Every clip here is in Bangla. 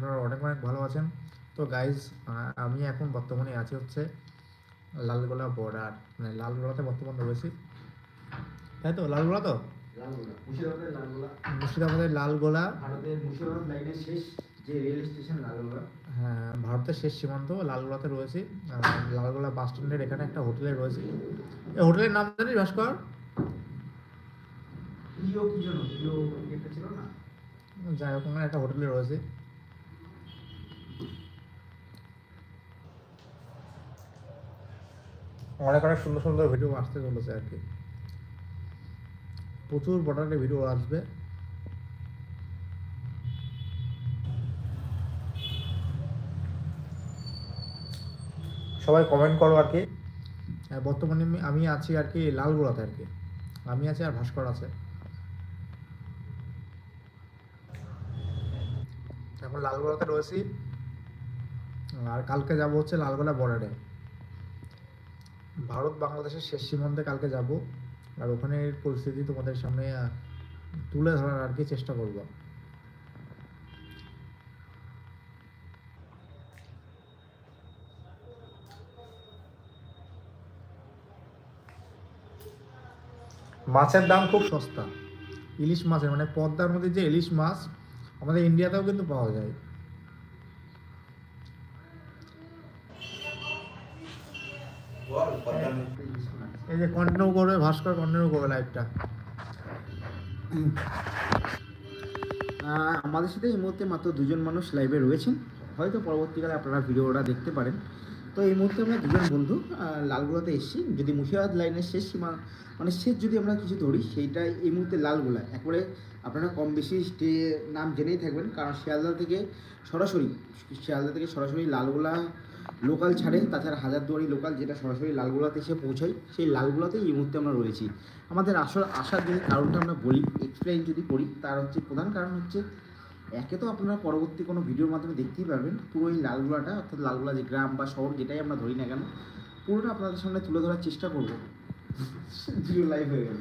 আপনারা অনেক অনেক ভালো আছেন। তো গাইজ আমি এখন বর্তমানে আছি হচ্ছে লালগোলা বর্ডার মানে লালগোলাতে বর্তমানে রয়েছি। তাই তো? লালগোলা তো? মুর্শিদাবাদের লালগোলা। ভারতের মুর্শিদাবাদ লাইনের শেষ যে রেল স্টেশন লালগোলা। হ্যাঁ ভারতের শেষ সীমান্ত লালগোলাতে রয়েছি। লালগোলা বাস স্ট্যান্ডের এখানে একটা হোটেলে রয়েছি। এই হোটেলের নাম জানিস ভাস্কর? যাই হোক একটা হোটেলে রয়েছে। অনেক অনেক সুন্দর সুন্দর ভিডিও আসতে চলেছে আর কি। প্রচুর বর্ডারে ভিডিও আসবে। সবাই কমেন্ট করো আর কি। আর বর্তমানে আমি- আছি আর কি লালগোলাতে আর কি। আমি আছি আর ভাস্কর আছে। এখন লালগোলাতে রয়েছি। আর কালকে যাব হচ্ছে লালগোলা বর্ডারে ভারত বাংলাদেশের শেষ সীমান্তে কালকে যাব। আর ওখানের পরিস্থিতি তোমাদের সামনে তুলে ধরার আর কি চেষ্টা করব। মাছের দাম খুব সস্তা। ইলিশ মাছের মানে পদ্মার মধ্যে যে ইলিশ মাছ, আমাদের ইন্ডিয়াতেও কিন্তু পাওয়া যায়। এই যে কন্টিনিউ করবে ভাস্কর কন্টিনিউ করবে লাইভটা আমাদের সাথে এই মুহূর্তে মাত্র দুজন মানুষ লাইভে রয়েছেন। হয়তো পরবর্তীকালে আপনারা ভিডিওটা দেখতে পারেন। তো এই মুহূর্তে আমরা দুজন বন্ধু লালগোলাতে এসেছি। যদি মুর্শিদাবাদ লাইনের শেষ সীমা মানে শেষ যদি আমরা কিছু ধরি সেইটা এই মুহূর্তে লালগোলা। একবারে আপনারা কম বেশি স্টে, নাম জেনেই থাকবেন। কারণ শিয়ালদা থেকে সরাসরি, শিয়ালদা থেকে সরাসরি লালগোলা লোকাল ছাড়ে, তাছাড়া হাজারদুয়ারি লোকাল যেটা সরাসরি লালগোলাতে এসে পৌঁছায়, সেই লালগোলাতেই এই মুহূর্তে আমরা রয়েছি। আমাদের আসল আসার যদি কারণটা আমরা বলি এক্সপ্লেন যদি করি, তার হচ্ছে প্রধান কারণ হচ্ছে, একে তো আপনারা পরবর্তী কোনো ভিডিওর মাধ্যমে দেখতেই পারবেন, পুরো এই লালগোলাটা, অর্থাৎ লালগোলা যে গ্রাম বা শহর যেটাই আমরা ধরি না কেন, পুরোটা আপনাদের সামনে তুলে ধরার চেষ্টা করব। জিরো লাইভ হয়ে গেল।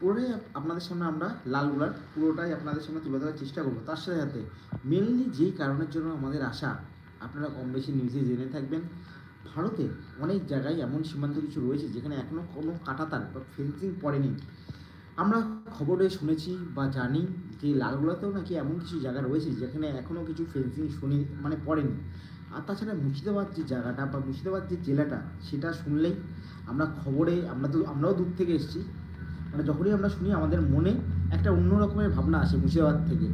পুরোটাই আপনাদের সামনে আমরা লালগুলার পুরোটাই আপনাদের সামনে তুলে ধরার চেষ্টা করব। তার সাথে সাথে মেনলি যেই কারণের জন্য আমাদের আশা, আপনারা কম বেশি নিউজে জেনে থাকবেন। ভারতে অনেক জায়গায় এমন সীমান্ত কিছু রয়েছে যেখানে এখনও কোনো কাটাতার বা ফেন্সিং পড়েনি। আমরা খবরে শুনেছি বা জানি যে লালগোলাতেও নাকি এমন কিছু জায়গা রয়েছে যেখানে এখনও কিছু ফেন্সিং শুনি মানে পড়েনি। আর তাছাড়া মুর্শিদাবাদ যে জায়গাটা বা মুর্শিদাবাদ যে জেলাটা, সেটা শুনলেই আমরা খবরে, আমরা তো, আমরাও দূর থেকে এসেছি। মানে যখনই আমরা শুনি আমাদের মনে একটা অন্য রকমের ভাবনা আসে মুর্শিদাবাদ থেকে।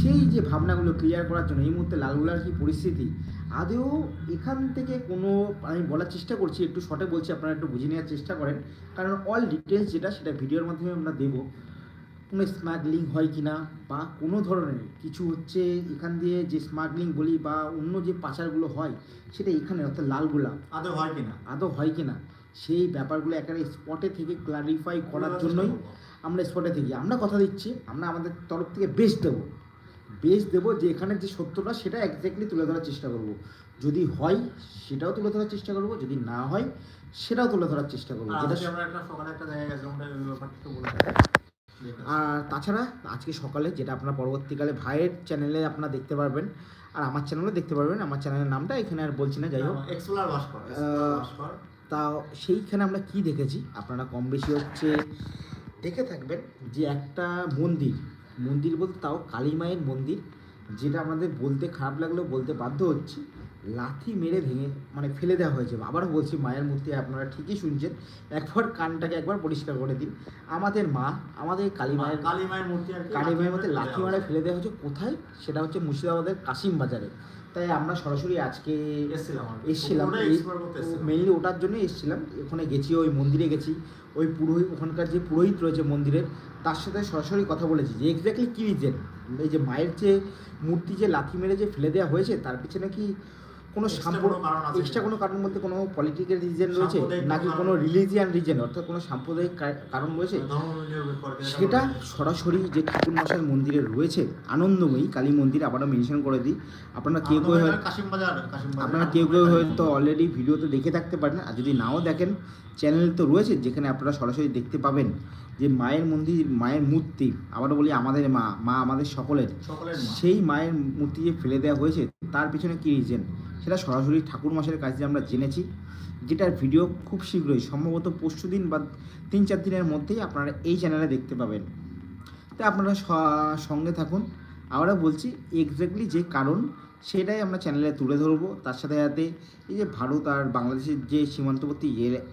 সেই যে ভাবনাগুলো ক্লিয়ার করার জন্য এই মুহূর্তে লালগুলার কি পরিস্থিতি? আদেও এখান থেকে কোনো আমি বলার চেষ্টা করছি একটু শর্টে বলছি আপনারা একটু বুঝে নেওয়ার চেষ্টা করেন। কারণ অল ডিটেলস যেটা সেটা ভিডিওর মাধ্যমে আমরা দেবো। কোনো স্মাগলিং হয় কি না বা কোনো ধরনের কিছু হচ্ছে এখান দিয়ে যে স্মাগলিং বলি বা অন্য যে পাচারগুলো হয় সেটা এখানে অর্থাৎ লালগোলা। আদৌ হয় কি না আদৌ হয় কি না সেই ব্যাপারগুলো একেবারে স্পটে থেকে ক্লারিফাই করার জন্যই আমরা স্পটে থেকে আমরা কথা দিচ্ছি আমরা আমাদের তরফ থেকে বেস্ট দেবো। বেস্ট দেবো যে এখানে যে সত্যটা সেটা একজ্যাক্টলি তুলে ধরার চেষ্টা করব। যদি হয় সেটাও তুলে ধরার চেষ্টা করব। যদি না হয় সেটাও তুলে ধরার চেষ্টা করব। আর তাছাড়া আজকে সকালে যেটা আপনার পরবর্তীকালে ভাইয়ের চ্যানেলে আপনারা দেখতে পারবেন আর আমার চ্যানেলে দেখতে পারবেন আমার চ্যানেলের নামটা এখানে আর বলছি না যাই হোক। ভাস্কর তা সেইখানে আমরা কি দেখেছি? আপনারা কম বেশি হচ্ছে দেখে থাকবেন যে একটা মন্দির মন্দির বলতে তাও কালী মায়ের মন্দির যেটা আমাদের বলতে খারাপ লাগলেও বলতে বাধ্য হচ্ছে লাথি মেরে ভেঙে মানে ফেলে দেওয়া হয়েছে। আবারও বলছি মায়ের মূর্তি আপনারা ঠিকই শুনছেন। একবার কানটাকে একবার পরিষ্কার করে দিন। আমাদের মা আমাদের কালী মায়ের কালী মায়ের মূর্তি কালী মায়ের মধ্যে লাথি মারা ফেলে দেওয়া হয়েছে। কোথায়? সেটা হচ্ছে মুর্শিদাবাদের কাশিম বাজারে তাই আমরা সরাসরি আজকে এসেছিলাম। মেইনলি ওটার জন্যই এসেছিলাম। ওখানে গেছি ওই মন্দিরে গেছি। ওই পুরোহিত ওখানকার যে পুরোহিত রয়েছে মন্দিরের তার সাথে সরাসরি কথা বলেছি যে এক্স্যাক্টলি কী রিজেন এই যে মায়ের যে মূর্তি যে লাথি মেরে যে ফেলে দেওয়া হয়েছে তার পিছনে কি কোনো এক্সট্রা কোনো কারণ বলতে কোনো? পলিটিক্যাল রিজন রয়েছে? নাকি কোনো রিলিজিয়ান রিজন অর্থাৎ কোনো সাম্প্রদায়িক কারণ রয়েছে? সেটা সরাসরি যে ঠাকুর মশাই মন্দিরে রয়েছে আনন্দময়ী কালী মন্দির আবারও মেনশন করে দিই। আপনারা কেউ কেউ বাজার আপনারা কেউ কেউ হয়তো অলরেডি ভিডিওতে দেখে থাকতে পারেন। আর যদি নাও দেখেন চ্যানেল তো রয়েছে যেখানে আপনারা সরাসরি দেখতে পাবেন। যে মায়ের মন্দির মায়ের মূর্তি আবারও বলি আমাদের মা মা আমাদের সকলের সকলের সেই মায়ের মূর্তি যে ফেলে দেওয়া হয়েছে। তার পিছনে কী রিজন সেটা সরাসরি ঠাকুর মশাইয়ের কাছে আমরা জেনেছি। যেটার ভিডিও খুব শীঘ্রই সম্ভবত পরশু দিন বা তিন চার দিনের মধ্যেই আপনারা এই চ্যানেলে দেখতে পাবেন। তাই আপনারা সঙ্গে থাকুন। আমরা বলছি এক্স্যাক্টলি যে কারণ সেটাই আমরা চ্যানেলে তুলে ধরবো। তার সাথে সাথে এই যে ভারত আর বাংলাদেশের যে সীমান্তবর্তী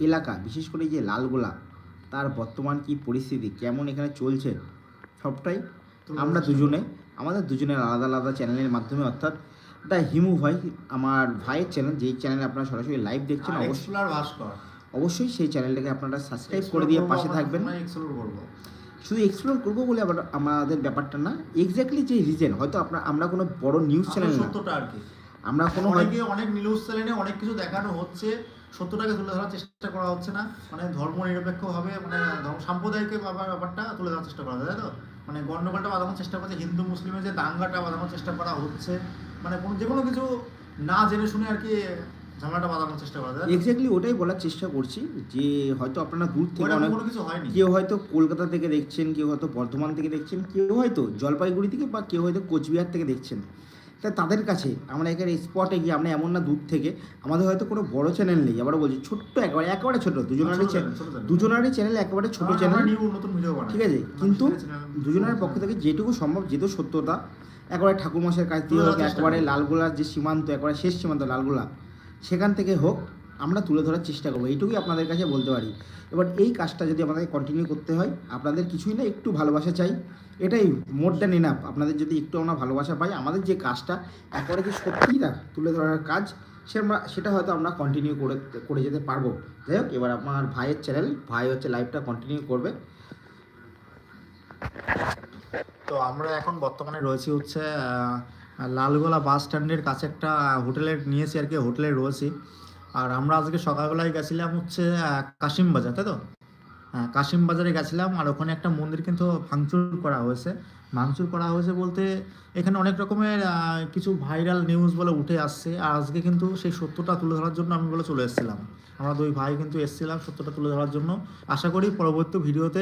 এলাকা বিশেষ করে এই যে লালগোলা তার বর্তমান কি পরিস্থিতি কেমন এখানে চলছে সবটাই আমরা দুজনে আমাদের দুজনের আলাদা আলাদা চ্যানেলের মাধ্যমে অর্থাৎ দ্য হিমু ভাই আমার ভাইয়ের চ্যানেল যেই চ্যানেলে আপনারা সরাসরি লাইভ দেখছেন অবশ্যই অবশ্যই সেই চ্যানেলটাকে আপনারা সাবস্ক্রাইব করে দিয়ে পাশে থাকবেন। শুধু এক্সপ্লোর করব বলে আবার আমাদের ব্যাপারটা না এক্স্যাক্টলি যে রিজন হয়তো আপনার আমরা কোনো বড় নিউজ চ্যানেল না। আমরা কোনো অনেক নিউজ চ্যানেলে অনেক কিছু দেখানো হচ্ছে সত্যটাকে তুলে ধরার চেষ্টা করা হচ্ছে না। মানে ধর্ম নিরপেক্ষ ভাবে মানে ধর্ম সাম্প্রদায়িক ব্যাপার ব্যাপারটা তুলে ধরার চেষ্টা করা যায় তাই তো? মানে গন্ডগোলটা বাঁধানোর চেষ্টা করছে হিন্দু মুসলিমের যে দাঙ্গাটা বাঁধানোর চেষ্টা করা হচ্ছে মানে কোনো যে কোনো কিছু না জেনে শুনে আর কি ঝামেলাটা বাঁধানোর চেষ্টা করা যায় এক্স্যাক্টলি ওটাই বলার চেষ্টা করছি যে হয়তো আপনারা দূর থেকে অনেক কোনো কিছু হয়নি। কেউ হয়তো কলকাতা থেকে দেখছেন কেউ হয়তো বর্ধমান থেকে দেখছেন কেউ হয়তো জলপাইগুড়ি থেকে বা কেউ হয়তো কোচবিহার থেকে দেখছেন। তা তাদের কাছে আমরা এখানে স্পটে গিয়ে আমরা এমন না দূর থেকে আমাদের হয়তো কোনো বড় চ্যানেল নেই। আবার বলছি ছোট্ট একেবারে একেবারে ছোট দুজনারই দুজনারই চ্যানেল একেবারে ছোট চ্যানেল ঠিক আছে? কিন্তু দুজনের পক্ষ থেকে যেটুকু সম্ভব যেহেতু সত্যতা একবারে ঠাকুরমশের কাছ দিয়ে হোক একবারে লালগোলার যে সীমান্ত একবারে শেষ সীমান্ত লালগোলা সেখান থেকে হোক আমরা তুলে ধরার চেষ্টা করব। এইটুকুই আপনাদের কাছে বলতে পারি। এবার এই কাজটা যদি আমাদের কন্টিনিউ করতে হয়, আপনাদের কিছুই না একটু ভালোবাসা চাই। এটাই মোর দ্যান এনাফ আপনাদের যদি একটু আমরা ভালোবাসা পাই, আমাদের যে কাজটা, একবারে কি সত্যিই না তুলে ধরার কাজ, সে আমরা, সেটা হয়তো আমরা কন্টিনিউ করে করে যেতে পারব। যাই হোক, এবার আমার ভাইয়ের চ্যানেল ভাই হচ্ছে লাইভটা কন্টিনিউ করবে। তো আমরা এখন বর্তমানে রয়েছি হচ্ছে লালগোলা বাস স্ট্যান্ডের কাছে একটা হোটেলে নিয়েছি আর কি হোটেলে রয়েছি। আর আমরা আজকে সকালবেলায় গেছিলাম হচ্ছে কাশিম বাজার, তাই তো? হ্যাঁ কাশিম বাজারে গেছিলাম আর ওখানে একটা মন্দির কিন্তু ভাঙচুর করা হয়েছে। ভাঙচুর করা হয়েছে বলতে এখানে অনেক রকমের কিছু ভাইরাল নিউজ বলে উঠে আসছে। আর আজকে কিন্তু সেই সত্যটা তুলে ধরার জন্য আমি বলে চলে এসেছিলাম। আমরা দুই ভাই কিন্তু এসেছিলাম সত্যটা তুলে ধরার জন্য। আশা করি পরবর্তী ভিডিওতে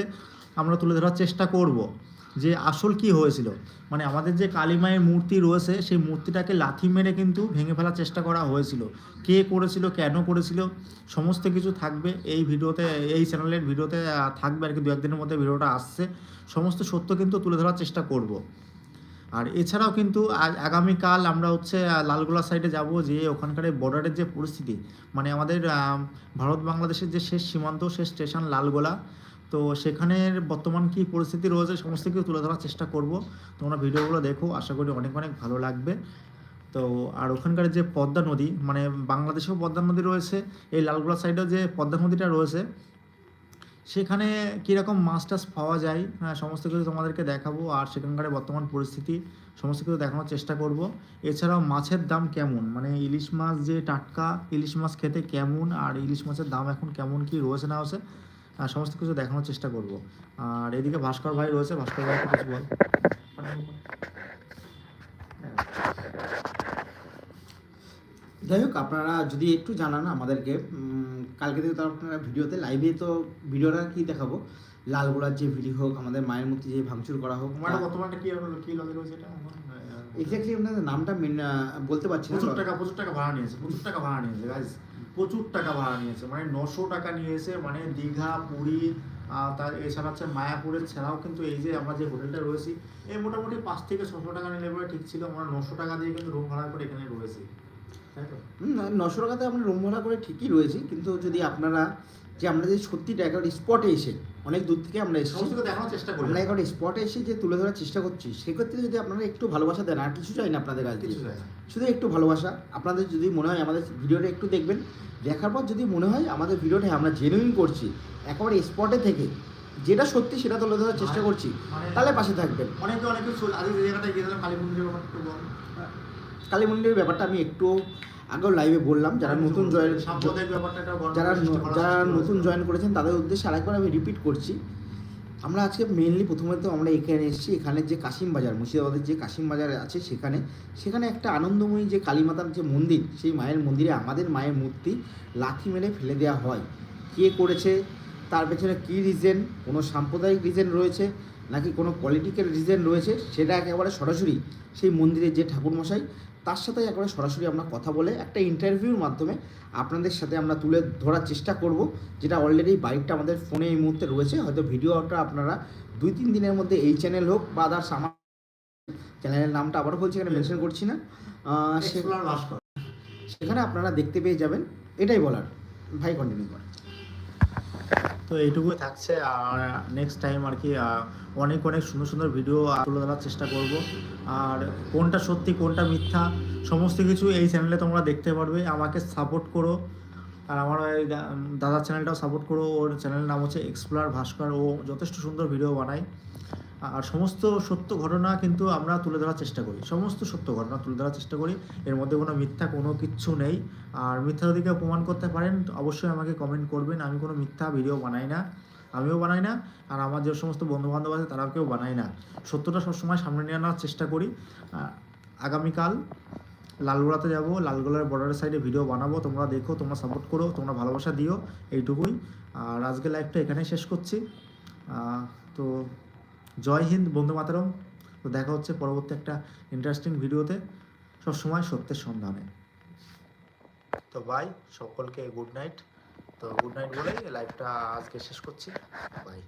আমরা তুলে ধরার চেষ্টা করব। যে আসল কি হয়েছিল? মানে আমাদের যে কালীমায়ের মূর্তি রয়েছে, সেই মূর্তিটাকে লাথি মেরে কিন্তু ভেঙে ফেলার চেষ্টা করা হয়েছিল। কে করেছিল, কেন করেছিল, সমস্ত কিছু থাকবে এই ভিডিওতে, এই চ্যানেলের ভিডিওতে থাকবে আর কি দু একদিনের মধ্যে ভিডিওটা আসছে। সমস্ত সত্য কিন্তু তুলে ধরার চেষ্টা করব। আর এছাড়াও কিন্তু আগামীকাল আমরা হচ্ছে লালগোলা সাইডে যাব যে ওখানকার বর্ডারের যে পরিস্থিতি মানে আমাদের ভারত বাংলাদেশের যে শেষ সীমান্ত, শেষ স্টেশন লালগোলা তো সেখানের বর্তমান কি পরিস্থিতি রয়েছে সমস্ত কিছু তুলে ধরার চেষ্টা করব। তোমরা ভিডিওগুলো দেখো, আশা করি অনেক অনেক ভালো লাগবে। তো আর ওখানকার যে পদ্মা নদী মানে বাংলাদেশেও পদ্মা নদী রয়েছে, এই লালগোলা সাইডেও যে পদ্মা নদীটা রয়েছে, সেখানে কীরকম মাছ টাছ পাওয়া যায়? হ্যাঁ সমস্ত কিছু তোমাদেরকে দেখাবো। আর সেখানকার বর্তমান পরিস্থিতি, সমস্ত কিছু দেখানোর চেষ্টা করব। এছাড়াও মাছের দাম কেমন? মানে ইলিশ মাছ যে টাটকা, ইলিশ মাছ খেতে কেমন? আর ইলিশ মাছের দাম এখন কেমন কি রয়েছে না আর সমস্ত কিছু দেখানোর চেষ্টা করব। আর এদিকে ভাস্কর ভাই রয়েছে ভাস্কর ভাই কিছু বল। যাই হোক আপনারা যদি একটু জানান আমাদেরকে কালকে থেকে তো আপনারা ভিডিওতে লাইভে তো ভিডিওটা কি দেখাবো? লালগোলার যে ভিডিও হোক আমাদের মায়ের মূর্তি যে ভাঙচুর করা হোক বর্তমানটা কি হলো কি লগে রয়েছে এটা? এক্স্যাক্টলি আপনাদের নামটা বলতে পারছি না। প্রচুর টাকা প্রচুর টাকা ভাড়া নিয়েছে প্রচুর টাকা ভাড়া নিয়েছে গাইজ প্রচুর টাকা ভাড়া নিয়েছে মানে নশো টাকা নিয়েছে মানে দীঘা, পুরী তার এছাড়া হচ্ছে মায়াপুরের ছাড়াও কিন্তু এই যে আমরা যে হোটেলটা রয়েছি, এই মোটামুটি পাঁচ থেকে ছশো টাকা নিলে পরে ঠিক ছিল আমরা নশো টাকা দিয়ে কিন্তু রুম ভাড়া করে এখানে রয়েছি। তাই তো? নশো টাকাতে আমরা রুম ভাড়া করে ঠিকই রয়েছি, কিন্তু যদি আপনারা যে আমরা যদি সত্যিটা একবার স্পটে এসে অনেক দূর থেকে আমরা এসেছি। দেখানোর চেষ্টা করি আমরা একবার স্পটে এসে যে তুলে ধরার চেষ্টা করছি সেক্ষেত্রে যদি আপনারা একটু ভালোবাসা দেন আর কিছু চাই না আপনাদের কাছ। শুধু একটু ভালোবাসা। আপনাদের যদি মনে হয় আমাদের ভিডিওটা একটু দেখবেন দেখার পর যদি মনে হয় আমাদের ভিডিওটা আমরা জেনুইন করছি একেবারে স্পটে থেকে যেটা সত্যি সেটা তুলে ধরার চেষ্টা মানে- করছি মানে- তাহলে পাশে থাকবেন। অনেকে অনেকে আজকে যে জায়গাটায় গিয়েছিলাম কালী মন্দিরের কালী মন্দিরের ব্যাপারটা আমি একটু আগেও লাইভে বললাম যারা নতুন জয়েন ব্যাপারটা যারা যারা নতুন জয়েন করেছেন তাদের উদ্দেশ্যে আরেকবার আমি রিপিট করছি। আমরা আজকে মেনলি প্রথমে তো আমরা এখানে এসেছি এখানে যে কাশিম বাজার মুর্শিদাবাদের যে কাশিম বাজার আছে সেখানে সেখানে একটা আনন্দময়ী যে কালীমাতার যে মন্দির সেই মায়ের মন্দিরে আমাদের মায়ের মূর্তি লাথি মেরে ফেলে দেওয়া হয়। কে করেছে? তার পেছনে কী রিজেন কোনো সাম্প্রদায়িক রিজেন রয়েছে? নাকি কোনো পলিটিক্যাল রিজেন রয়েছে? সেটা একেবারে সরাসরি সেই মন্দিরের যে ঠাকুরমশাই তার সাথে একেবারে সরাসরি আমরা কথা বলে একটা ইন্টারভিউর মাধ্যমে আপনাদের সাথে আমরা তুলে ধরার চেষ্টা করব যেটা অলরেডি বাইকটা আমাদের ফোনে এই মুহূর্তে রয়েছে। হয়তো ভিডিওটা আপনারা দুই তিন দিনের মধ্যে এই চ্যানেল হোক বা আদার্স আমার চ্যানেলের নামটা আবারও বলছি এখানে মেনশন করছি না। সেখানে আপনারা দেখতে পেয়ে যাবেন এটাই বলার। ভাই কন্টিনিউ করেন তো এইটুকুই থাকছে। আর নেক্সট টাইম আর কি অনেক অনেক সুন্দর সুন্দর ভিডিও তুলে ধরার চেষ্টা করব। আর কোনটা সত্যি, কোনটা মিথ্যা, সমস্ত কিছু এই চ্যানেলে তোমরা দেখতে পারবে। আমাকে সাপোর্ট করো। আর আমার ওই দাদার চ্যানেলটাও সাপোর্ট করো। ওর চ্যানেলের নাম হচ্ছে এক্সপ্লোর ভাস্কর ও যথেষ্ট সুন্দর ভিডিও বানায়। আর সমস্ত সত্য ঘটনা কিন্তু আমরা তুলে ধরার চেষ্টা করি। সমস্ত সত্য ঘটনা তুলে ধরার চেষ্টা করি। এর মধ্যে কোনো মিথ্যা কোনো কিচ্ছু নেই। আর মিথ্যা যদি কেউ প্রমাণ করতে পারেন, অবশ্যই আমাকে কমেন্ট করবেন। আমি কোনো মিথ্যা ভিডিও বানাই না। আমিও বানাই না। আর আমার যে সমস্ত বন্ধু বান্ধব আছে, তারাও কেউ বানায় না। সত্যটা সবসময় সামনে নিয়ে আনার চেষ্টা করি। আগামীকাল লালগোলাতে যাব। লালগোলার বর্ডারের সাইডে ভিডিও বানাবো। তোমরা দেখো, তোমরা সাপোর্ট করো, তোমরা ভালোবাসা দিও। এইটুকুই। আর আজকে লাইভটা এখানেই শেষ করছি। তো জয় হিন্দ বন্ধু মাতারম। তো দেখা হচ্ছে পরবর্তী একটা ইন্টারেস্টিং ভিডিওতে সবসময় সত্যের সন্ধানে। তো বাই সকলকে গুড নাইট তো গুড নাইট বলেই লাইভটা আজকে শেষ করছি। বাই